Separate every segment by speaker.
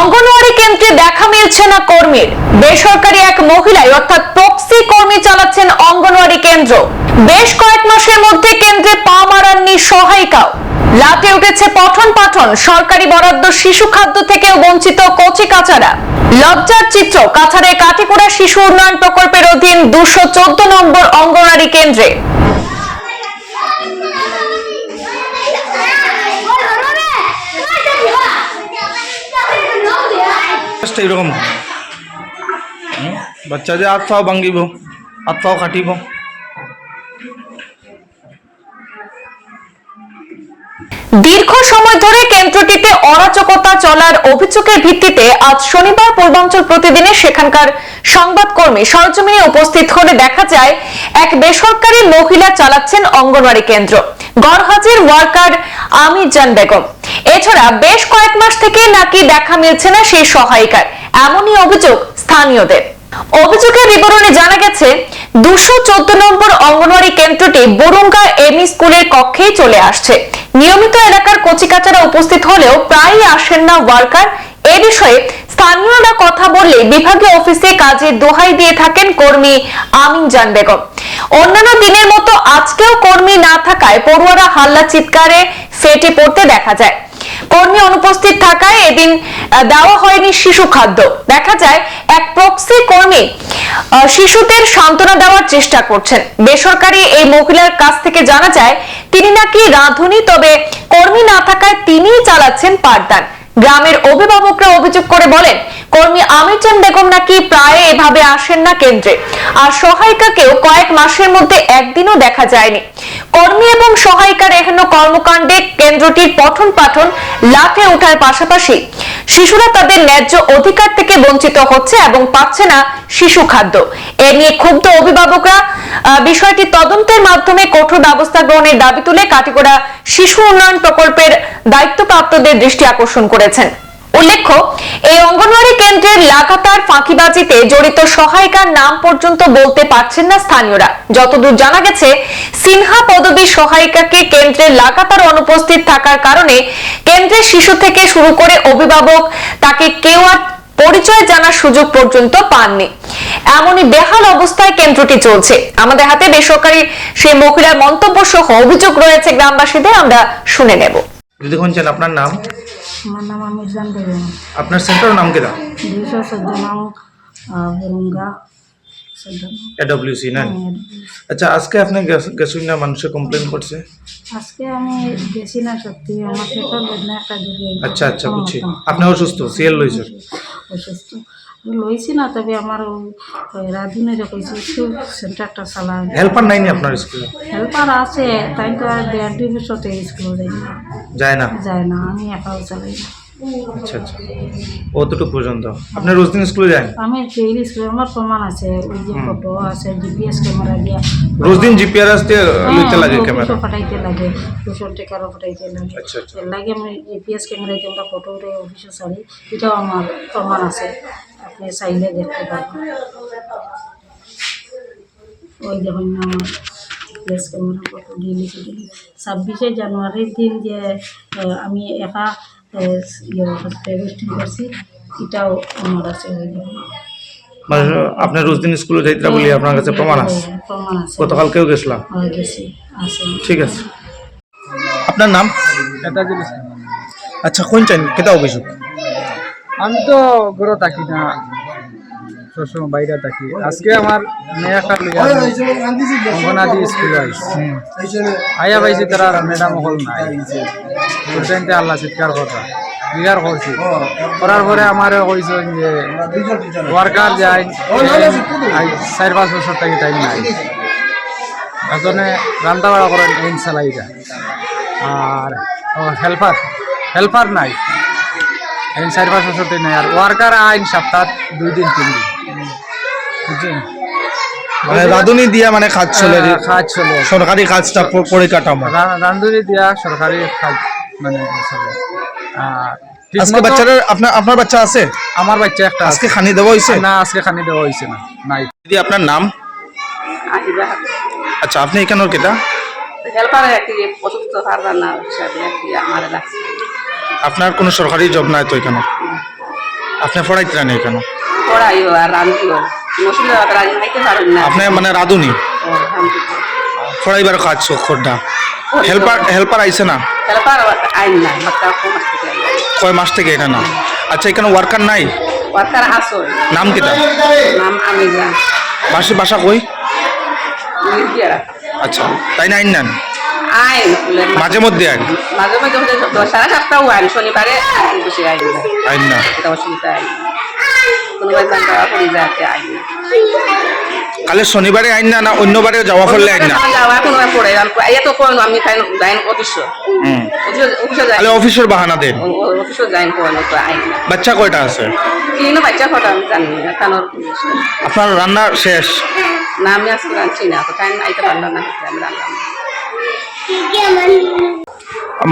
Speaker 1: অঙ্গনওয়াড়ি কেন্দ্রে দেখা মিলছে না কর্মীর। বেসরকারি এক মহিলাই, অর্থাৎ প্রক্সি কর্মী চালাচ্ছেন অঙ্গনওয়াড়ি কেন্দ্র। বেশ কয়েক মাসের মধ্যে কেন্দ্রে পা মারাননি সহায়িকাও। লাটে উঠেছে পঠন পাঠন, সরকারি বরাদ্দ শিশু খাদ্য থেকেও বঞ্চিত কচি কাচারা। লজ্জার চিত্র কাছাড়ে কাটিকুড়া শিশু উন্নয়ন প্রকল্পের অধীন দুশো চোদ্দ নম্বর অঙ্গনওয়াড়ি কেন্দ্রে।
Speaker 2: জাস্ট এইরকম। হুম, বাচ্চা যে হাত পাও ভাঙ্গিব হাত কাটিব।
Speaker 1: দীর্ঘ সময় ধরে কেন্দ্রটিতে অরাজকতা চলার অভিযোগের ভিত্তিতে আজ শনিবার পূর্বাঞ্চল প্রতিদিনে সেখানকার সংবাদকর্মী সরজমিনে উপস্থিত হলে দেখা যায়, এক বেসরকারি মহিলা চালাচ্ছেন অঙ্গনওয়াড়ি কেন্দ্র। গড়হাজির ওয়ার্কার আমির জান বেগম। এছাড়া বেশ কয়েক মাস থেকে নাকি দেখা মিলছে না সেই সহায়িকার। এমনই অভিযোগ স্থানীয়দের। অভিযোগের বিবরণে জানা গেছে, দুশো চোদ্দ নম্বর অঙ্গনওয়াড়ি কেন্দ্রটি বরুঙ্গা এমই স্কুলের কক্ষেই চলে আসছে। নিয়মিত এলাকার কচিকাচারা উপস্থিত হলেও প্রায়ই আসেন না ওয়ার্কার। এ বিষয়ে স্থানীয়রা কথা বললে বিভাগীয় অফিসে কাজের দোহাই দিয়ে থাকেন কর্মী আমিন জান বেগম। অন্যান্য দিনের মতো আজকেও কর্মী না থাকায় পড়ুয়ারা হাল্লা চিৎকারে ফেটে পড়তে দেখা যায়। কর্মী অনুপস্থিত থাকায় এদিন দেওয়া হয়নি শিশু খাদ্য। দেখা যায় এক প্রক্সি কর্মী শিশুদের সান্ত্বনা দেওয়ার চেষ্টা করছেন। বেসরকারি এই মহিলার কাছ থেকে জানা যায় তিনি নাকি রাঁধুনি, তবে কর্মী না থাকায় তিনিই চালাচ্ছেন পাঠদান। গ্রামের অভিভাবকরা অভিযোগ করে বলেন, কর্মী আমিরজান বেগম নাকি প্রায় এভাবে আসেন না কেন্দ্রে। আর সহায়িকাকেও কয়েক মাসের মধ্যে একদিনও দেখা যায়নি। কর্মী এবং সহায়িকার এহেন কর্মকাণ্ডে কেন্দ্রটির পঠন পাঠন লাফে ওঠার পাশাপাশি শিশুরা তাদের ন্যায্য অধিকার থেকে বঞ্চিত হচ্ছে এবং পাচ্ছে না শিশু খাদ্য। এ নিয়ে ক্ষুব্ধ অভিভাবকরা বিষয়টি তদন্তের মাধ্যমে কঠোর ব্যবস্থা গ্রহণের দাবি তুলে কাটিগড়া শিশু উন্নয়ন প্রকল্পের দায়িত্বপ্রাপ্তদের দৃষ্টি আকর্ষণ করেছেন। উল্লেখ্য, এই অঙ্গনওয়াড়ি কেন্দ্রের লাগাতার ফাঁকিবাজিতে জড়িত সহায়িকার নাম পর্যন্ত বলতে পারছেন না স্থানীয়রা। যতদূর জানা গেছে, সিনহা পদবী সহায়িকাকে কেন্দ্রে লাগাতার অনুপস্থিত থাকার কারণে কেন্দ্রের শিশু থেকে শুরু করে অভিভাবক তাকে কেউ আর পরিচয় জানার সুযোগ পর্যন্ত পাননি। এমনই বেহাল অবস্থায় কেন্দ্রটি চলছে। আমাদের হাতে বেসরকারি সেই মহিলার মন্তব্য সহ অভিযোগ রয়েছে গ্রামবাসীদের, আমরা শুনে নেব।
Speaker 2: আপনার নাম?
Speaker 3: আমার নাম আমিরজান বেগম।
Speaker 2: আপনার সেন্টারের নাম কেদা
Speaker 3: দুইশো চোদ্দ নাম
Speaker 2: এডব্লিউসি না। আচ্ছা আজকে আপনি গেছ- গেছুন না মানুষে কমপ্লেন করছে?
Speaker 3: আজকে আমি গেছি না সত্যি আমার পেটর বেদনা একটা
Speaker 2: আচ্ছা আচ্ছা বুঝছি। আপনি অসুস্থ সিএল লইছেন?
Speaker 3: অসুস্থ। লইছি না তবে আমার ওই রাধুনের কইছি একটু সেন্টারটা চালায়
Speaker 2: হেল্পার নাই নি আপনার স্কুলে
Speaker 3: হেল্পার আছে তাই তো আর দেড় দুই বছরতে স্কুলে যাই না
Speaker 2: যায় না?
Speaker 3: যায় না আমি একাও চালাই না।
Speaker 2: আচ্ছা আচ্ছা। অতটুকু পর্যন্ত। আপনি রোজ দিন স্কুলে যান?
Speaker 3: আমি ডেইলি স্কুলে আমার প্রমাণ আছে ওই যে ফটো আছে জিপিএস ক্যামেরা দিয়া।
Speaker 2: রোজ দিন জিপিআরএস দিয়ে লইতে লাগে
Speaker 3: হ্যাঁ,
Speaker 2: ক্যামেরা
Speaker 3: দুশো ফাটাইতে লাগে দুশো টাকারও ফাটাইতে লাগে।
Speaker 2: আচ্ছা, আচ্ছা।
Speaker 3: এর লাগে আমি জিপিএস ক্যামেরাতে আমরা ফটো উঠে অফিসে ছাড়ি এটাও আমার প্রমাণ আছে। আপনি চাইলে দেখতে পারবেন ওই দেখুন আমার ক্যামেরা ফটো ডেলি ডেলি ছাব্বিশে জানুয়ারির দিন যে আমি একা আহ, ইয়ে করছি এটাও আমার আছে ওই দেখুন
Speaker 2: মানে আপনি রোজ দিন স্কুলে যাইতে বলি আপনার কাছে প্রমাণ আছে?
Speaker 3: হ্যাঁ, প্রমাণ আছে।
Speaker 2: গতকালকেও গেছিলাম।
Speaker 3: হয়ে
Speaker 2: ঠিক আছে। আপনার নাম? আচ্ছা কোন চান কেটা অভিযোগ?
Speaker 4: আমি তো ঘরে থাকি না। সবসময় বাইরে থাকি আজকে আমার মেয়াকার লইয়া অঙ্গনাদি স্কুলে আইয়া পাইছি তারা ম্যাডাম হল নাই। আল্লাহ চিৎকার কথা জিগার করছি। করার পরে আমার কইছেন যে ওয়ার্কার যাই আই চার পাঁচ বছর থেকে টাইম নাই। এজনে রান্না বাড়া করেন, এই চালাইটা আর হেল্পার হেল্পার নাই। আইন চার পাঁচ বছর থেকে নাই আর ওয়ার্কার আইন সপ্তাহ দুই দিন তিন দিন। বুঝছেন?
Speaker 2: মানে রাঁধুনি দিয়া মানে কাজ চলে
Speaker 4: কাজ চলে।
Speaker 2: সরকারি কাজটা পরিকাঠামো।
Speaker 4: রা- দিয়া সরকারি কাজ মানে চলে। আর
Speaker 2: আজকে
Speaker 4: মতো
Speaker 2: আপনার আপনার বাচ্চা আছে?
Speaker 4: আমার বাচ্চা একটা
Speaker 2: আজকে। খানি দেওয়া হয়েছে
Speaker 4: না আজকে খানি দেওয়া হয়েছে না নাই।
Speaker 2: দিদি আপনার নাম? আচ্ছা আপনি এখানের কেটা
Speaker 5: হেল্পার কি অসুস্থ পারবার না আমার লাগছে
Speaker 2: আপনার কোনো সরকারি জব নাই তো এখানে? আপনি পড়াইতে নেই কেন
Speaker 5: পড়াইও আর না।
Speaker 2: আপনি মানে রাঁধুনি? পড়াইবার কাজ খোরটা হেল্পার হেল্পার আইছে না?
Speaker 5: হেল্পার আইন না
Speaker 2: কয় মাস থেকে এখানে? আচ্ছা এখানে ওয়ার্কার নাই?
Speaker 5: ওয়ার্কার আসল।
Speaker 2: নাম কিটা
Speaker 5: নাম আমি যান
Speaker 2: বাসা বাসা কই? আচ্ছা তাই না আইন নেন?
Speaker 5: আইন
Speaker 2: মাঝে মধ্যে আইন
Speaker 5: মাঝে দশ সাড়ে সাতটাও আইন শনিবারে আইন বেশি আইন না।
Speaker 2: আইন না।
Speaker 5: এটা অসুবিধা আইন কোনোবাই যাওয়া করি যাতে আইন
Speaker 2: কালে শনিবারে আইন না না অন্যবারে যাওয়া করলে আইন না?
Speaker 5: যাওয়া পড়ে তো কোন আমি তাই যাইন অফিস
Speaker 2: হুম।
Speaker 5: অফিসে যাই।
Speaker 2: তাহলে অফিসের বাহানা দেন
Speaker 5: অফিসে যাইন কোন তো আইন না।
Speaker 2: বাচ্চা কয়টা আছে?
Speaker 5: বাচ্চা ফটো আমি জানি না। কানোর
Speaker 2: আপনার রান্না শেষ?
Speaker 5: না আমি আজকে রাঁধছি না তো টাইম আইতে পারলাম না। আমি রান্নাম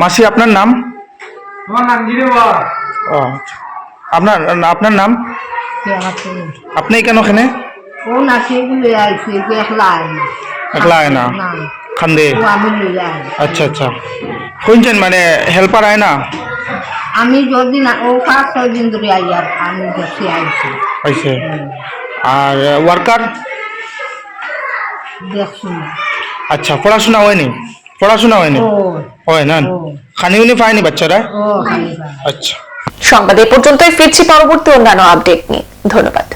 Speaker 2: মাসি আপনার নাম?
Speaker 4: তোমার নাম কি রে বাবা।
Speaker 2: ও আপনার আপনার নাম? আপনি কেন এখানে?
Speaker 6: ও না সেগুলো আইছে যে একলা আইনি
Speaker 2: একলা আয় না?
Speaker 6: না।
Speaker 2: খান্দে?
Speaker 6: ও আমি লই আই
Speaker 2: আচ্ছা আচ্ছা। শুনছেন মানে হেল্পার আয় না?
Speaker 6: আমি যদি না ও পাঁচ ছয় দিন ধরে আই আর আমি দেখি আইছি।
Speaker 2: হয়েছে আর ওয়ার্কার?
Speaker 6: দেখছি না।
Speaker 2: আচ্ছা পড়াশোনা হয়নি? পড়াশোনা হয়নি? হয় না। খানি উনি পায়নি বাচ্চারা? আচ্ছা।
Speaker 1: সংবাদ এ পর্যন্তই ফিরছি পরবর্তী অন্যান্য আপডেট নিয়ে। ধন্যবাদ।